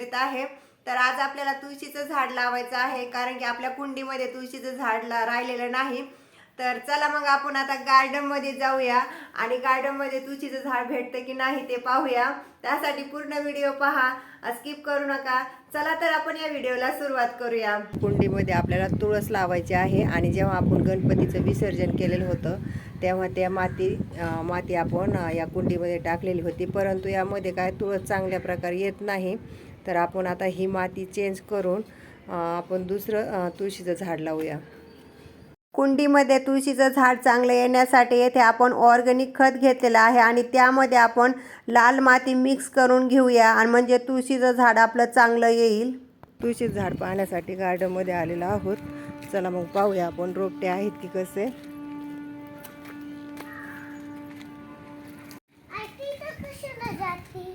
करीत आहे. तर आज आपल्याला तुळशीचं झाड लावायचं आहे कारण की आपल्या कुंडीमध्ये तुळशीचं झाड ला राहिलेलं नाही. तर चला मग आपण आता गार्डनमध्ये जाऊया. आणि गार्डनमध्ये तुळशीचं झाड भेटतं की नाही ते पाहूया. त्यासाठी पूर्ण व्हिडिओ पहा. स्किप करू नका. चला तर आपण या व्हिडिओला सुरुवात करूया. कुंडीमध्ये आपल्याला तुळस लावायची आहे आणि जेव्हा आपण गणपतीचं विसर्जन केलेलं होतं तेव्हा त्या माती माती आपण या कुंडीमध्ये टाकलेली होती. परंतु यामध्ये काय तुळस चांगल्या प्रकारे येत नाही. तर आपण आता ही माती चेंज करून आपण दुसरं तुळशीचं झाड लावूया. कुंडीमध्ये तुळशीचं झाड चांगलं येण्यासाठी येथे आपण ऑर्गॅनिक खत घेतलेलं आहे आणि त्यामध्ये आपण लाल माती मिक्स करून घेऊया आणि म्हणजे तुळशीचं झाड आपलं चांगलं येईल. तुळशीचं झाड पाहण्यासाठी गार्डनमध्ये आलेलो आहोत. चला मग पाहूया आपण रोपटे आहेत की कसे.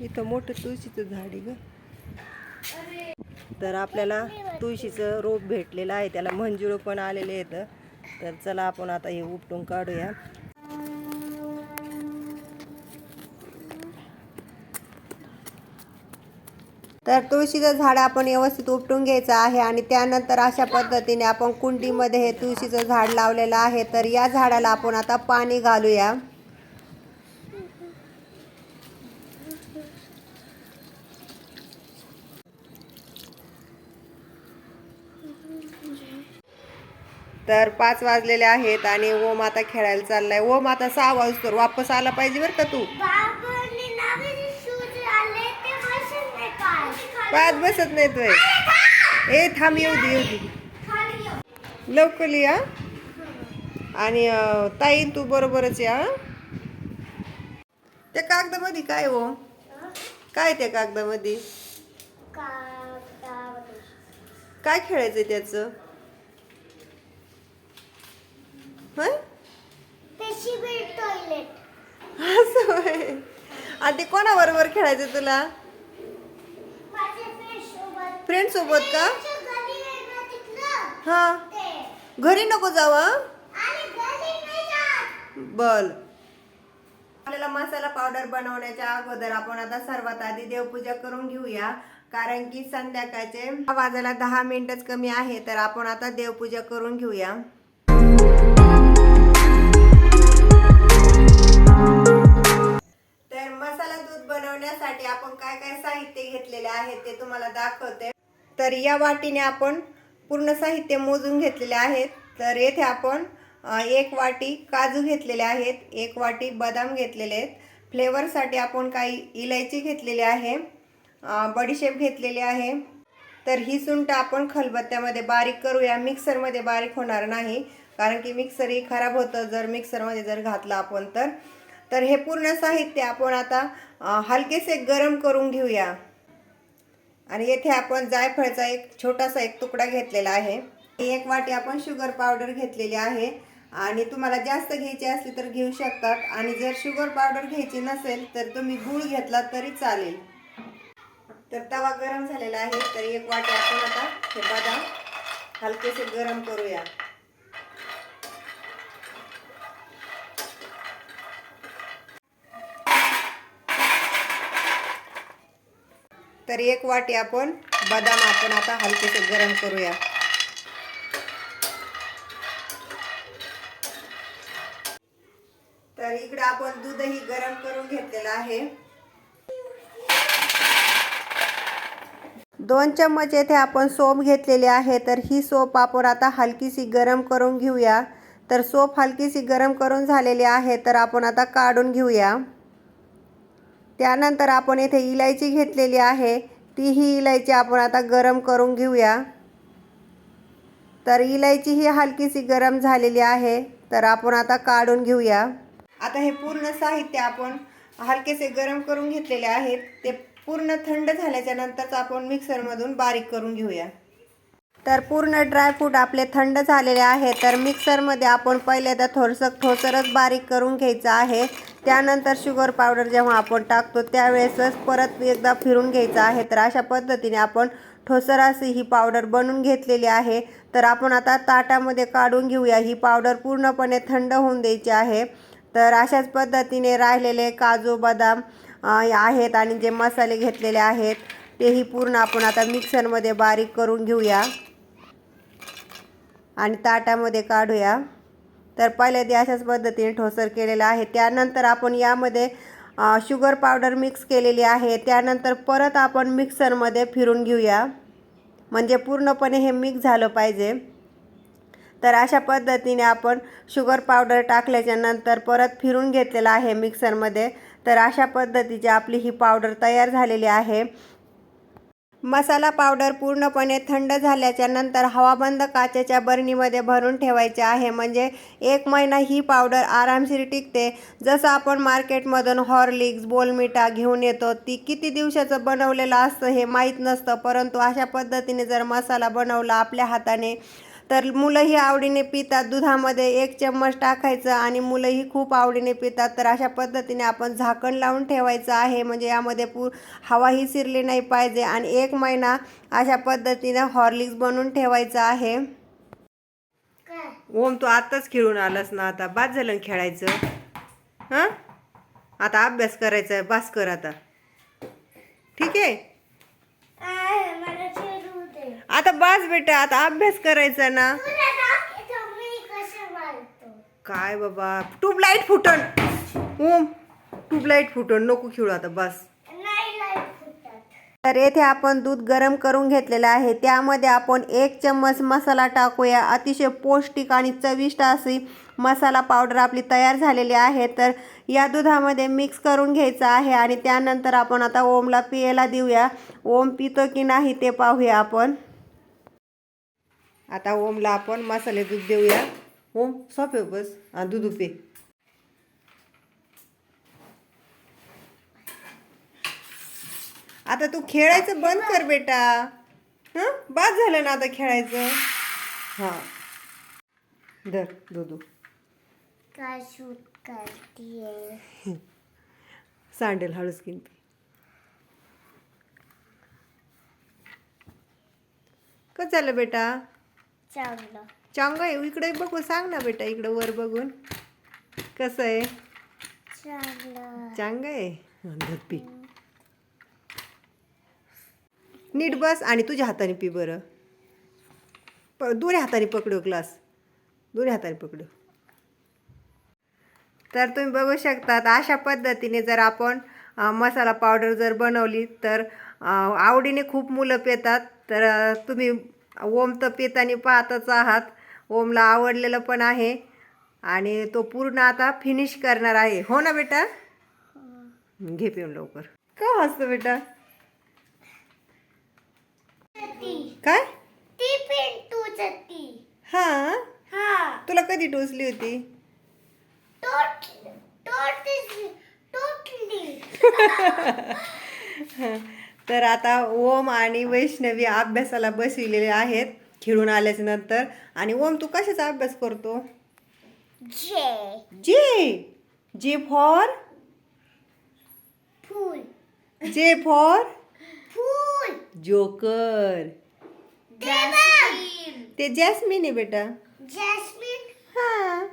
इथं मोठं तुळशीचं झाड आहे ग. तर आपल्याला तुळशीचं रोप भेटलेलं आहे त्याला मंजुळं पण आलेले आहेत. तर चला आपण आता हे उपटून काढूया. तर तुळशीचं झाड आपण व्यवस्थित उपटून घ्यायचं आहे आणि त्यानंतर अशा पद्धतीने आपण कुंडीमध्ये हे तुळशीचं झाड लावलेलं आहे. तर या झाडाला आपण आता पाणी घालूया. तर पाच वाजलेले आहेत आणि ओम आता खेळायला चाललाय. ओम आता सहा वाजतो वापस आला पाहिजे बरं का तू? पायात बसत नाही तोय ए थांब येऊ दे येऊ दे. लवकर लिहा आणि ताई तू बरोबरच या? त्या कागदामध्ये काय हो? काय त्या कागदामध्ये? काय खेळायचं त्याचं हं? असं होय. आणि ते कोणाबरोबर खेळायचं तुला? फ्रेंड सोबत. का? हा. घरी नको हं? बल आपल्याला मसाला पावडर बनवण्याच्या अगोदर आपण आता सर्वात आधी देवपूजा करून घेऊया. कारण की संध्याकाळचे वाजायला दहा मिनिटच कमी आहे तर आपण आता देवपूजा करून घेऊया. दूध बनवण्यासाठी आपण काय काय साहित्य घेतलेले आहे ते तुम्हाला दाखवते. तर या वाटीने आपण पूर्ण साहित्य मोजून घेतलेले आहेत. तर येथे आपण एक वाटी काजू घेतलेले आहेत एक वाटी बदाम घेतलेले आहेत. फ्लेवरसाठी आपण काही इलायची घेतलेली आहे बडीशेप घेतलेली आहे. तर ही सुंट आपण खलबत्त्यामध्ये बारीक करूया. मिक्सरमध्ये बारीक होणार नाही कारण की मिक्सर ही खराब होतं. जर मिक्सरमध्ये जर घातलं आपण तर. तर हे पूर्ण साहित्य आपण आता हलकेसे गरम करून घेऊया. आणि येथे आपण जायफळचा एक छोटासा एक तुकडा घेतलेला आहे. एक वाटी आपण शुगर पावडर घेतलेली आहे. आणि तुम्हाला जास्त घ्यायची असली तर घेऊ शकतात. आणि जर शुगर पावडर घ्यायची नसेल तर तुम्ही गूळ घेतला तरी चालेल. तर तवा गरम झालेला आहे. तर एक वाटी आपण आता हे बदाम हलकेसे गरम करूया. तर एक वाटी आपण बदाम आपण आता हलकेसे गरम करूया. तर इकडे आपण दूधही गरम करून घेतलेलं आहे. दोन चम्मच येथे आपण सोप घेतलेली आहे तर ही सोप आपण आता हलकीशी गरम करून घेऊया. तर सोप हलकीशी गरम करून झालेली आहे तर आपण आता काढून घेऊया. त्यानंतर आपण येथे इलायची घेतलेली आहे. तीही इलायची आपण आता गरम करून घेऊया. तर इलायची ही हलकीशी गरम झालेली आहे. तर आपण आता काढून घेऊया. आता हे पूर्ण साहित्य आपण हलकेसे गरम करून घेतलेले आहेत. ते पूर्ण थंड झाल्याच्या नंतरच आपण मिक्सरमधून बारीक करून घेऊया. तर पूर्ण ड्रायफ्रूट आपले थंड झालेले आहे. तर मिक्सरमध्ये आपण पहिल्यांदा थोडंसं ठोसरच बारीक करून घ्यायचं आहे. त्यानंतर शुगर पावडर जेव्हा आपण टाकतो त्यावेळेसच परत एकदा फिरून घ्यायचं आहे. तर अशा पद्धतीने आपण ठोसर अशी ही पावडर बनवून घेतलेली आहे. तर आपण आता ताटामध्ये काढून घेऊया. ही पावडर पूर्णपणे थंड होऊन द्यायची आहे. तर अशाच पद्धतीने राहिलेले काजू बदाम आहेत आणि जे मसाले घेतलेले आहेत तेही पूर्ण आपण आता मिक्सरमध्ये बारीक करून घेऊया. आणि ताटामध्ये काढूया. तर पहिले ते अशाच पद्धतीने ठोसर केलेलं आहे. त्यानंतर आपण यामध्ये शुगर पावडर मिक्स केलेली आहे. त्यानंतर परत आपण मिक्सरमध्ये फिरून घेऊया. म्हणजे पूर्णपणे हे मिक्स झालं पाहिजे. तर अशा पद्धतीने आपण शुगर पावडर टाकल्याच्या नंतर परत फिरून घेतलेलं आहे मिक्सरमध्ये तर अशा पद्धतीची आपली ही पावडर तयार झालेली आहे. मसाला पावडर पूर्णपणे थंड झाल्याच्यानंतर हवाबंद काचेच्या बरणीमध्ये भरून ठेवायचे आहे. म्हणजे एक महिना ही पावडर आरामशीर टिकते. जसं आपण मार्केटमधून हॉर्लिक्स बोलमिटा घेऊन येतो ती किती दिवसाचं बनवलेलं असतं हे माहीत नसतं. परंतु अशा पद्धतीने जर मसाला बनवला आपल्या हाताने तर मुलंही आवडीने पितात दुधामध्ये एक चम्मच टाकायचं आणि मुलंही खूप आवडीने पितात. तर अशा पद्धतीने आपण झाकण लावून ठेवायचं आहे. म्हणजे यामध्ये पू हवाही शिरली नाही पाहिजे आणि एक महिना अशा पद्धतीनं हॉर्लिक्स बनवून ठेवायचं आहे. ओम तू आत्ताच खेळून आलास ना? आता बाद झालं खेळायचं? हां? आता अभ्यास करायचा आहे. बास कर आता. ठीक आहे? आता बास बेटा आता अभ्यास करायचा ना. काय बाबा ट्यूबलाईट फुटण ओम ट्यूबलाईट फुटण नको खेळू आता बस. तर येथे आपण दूध गरम करून घेतलेलं आहे. त्यामध्ये आपण एक चम्मच मसाला टाकूया. अतिशय पौष्टिक आणि चविष्ट अशी मसाला पावडर आपली तयार झालेली आहे. तर या दुधामध्ये मिक्स करून घ्यायचं आहे आणि त्यानंतर आपण आता ओमला पियाला देऊया. ओम पितो की नाही ते पाहूया आपण. आता ओमला आपण मसाले दूध देऊया. ओम सोपे बस हा दूध पे आता तू खेळायचं बंद कर बेटा. हं? बाद झालं ना आता खेळायचं? हां. धर दूध काय शूट करतीये? सांडेल हळूच पी कसं झालं बेटा? चांगलं. चांग आहे. इकडे बघू सांग ना बेटा इकडं वर बघून. कसं आहे? चांगलं. चांग आहे. पी. नीट बस आणि तुझ्या हाताने पी बरं. प दोन्ही हाताने पकडू ग्लास दोन्ही हाताने पकडू. तर तुम्ही बघू शकतात अशा पद्धतीने जर आपण मसाला पावडर जर बनवली तर आवडीने खूप मुलं पितात. तर तुम्ही ओम तर पितानी पाहतच आहात. ओमला आवडलेलं पण आहे. आणि तो पूर्ण आता फिनिश करणार आहे. हो ना बेटा? घे पिऊन लवकर. का हसतो बेटा? काय? हां? हा. तुला कधी टोचली होती? टोट टोटली टोटली. तर आता ओम आणि वैष्णवी अभ्यासाला बसविलेले आहेत खेळून आल्याच्यानंतर आणि ओम तू कशाचा अभ्यास करतो? जे. जे. जे for full. J for full. Joker. Jasmine. ते जॅस्मिन आहे बेटा. जॅस्मिन. हा.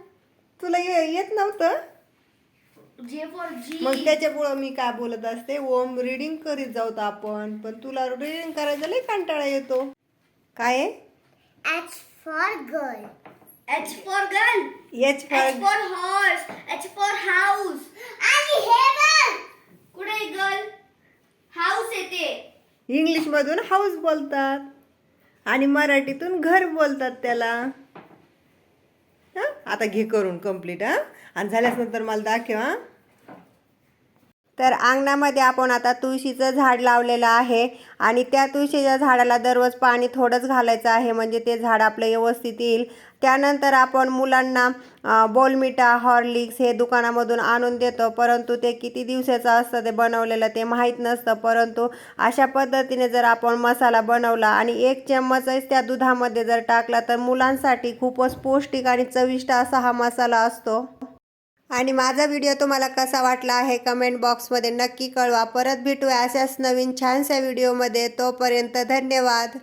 तुला ये- येत नव्हतं? मग त्याच्यामुळं मी काय बोलत असते ओम रिडिंग करीत जाऊत आपण पण तुला रिडिंग करायचा लई कंटाळा येतो काय H for girl. H for girl. H for horse. H for house. आणि हे बघ. कुठे गर्ल हाऊस येते इंग्लिश मधून हाऊस बोलतात आणि मराठीतून घर बोलतात त्याला हं? आता घे करून कंप्लीट हा आणि झाल्यास नंतर मला दाखव हा तर अंगणामध्ये आपण आता तुळशीचं झाड लावलेलं आहे आणि त्या तुळशीच्या झाडाला दररोज पाणी थोडंच घालायचं आहे म्हणजे ते झाड आपलं व्यवस्थित येईल. त्यानंतर आपण मुलांना बोलमिटा हॉर्लिक्स हे दुकानामधून आणून देतो. परंतु ते किती दिवसाचं असतं ते बनवलेलं ते माहीत नसतं. परंतु अशा पद्धतीने जर आपण मसाला बनवला आणि एक चम्मचच त्या दुधामध्ये जर टाकला तर मुलांसाठी खूपच पौष्टिक आणि चविष्ट असा हा मसाला असतो. आणि माझा व्हिडिओ तुम्हाला कसा वाटला आहे कमेंट बॉक्समध्ये नक्की कळवा. परत भेटूया अशाच नवीन छानशा व्हिडिओमध्ये तोपर्यंत धन्यवाद.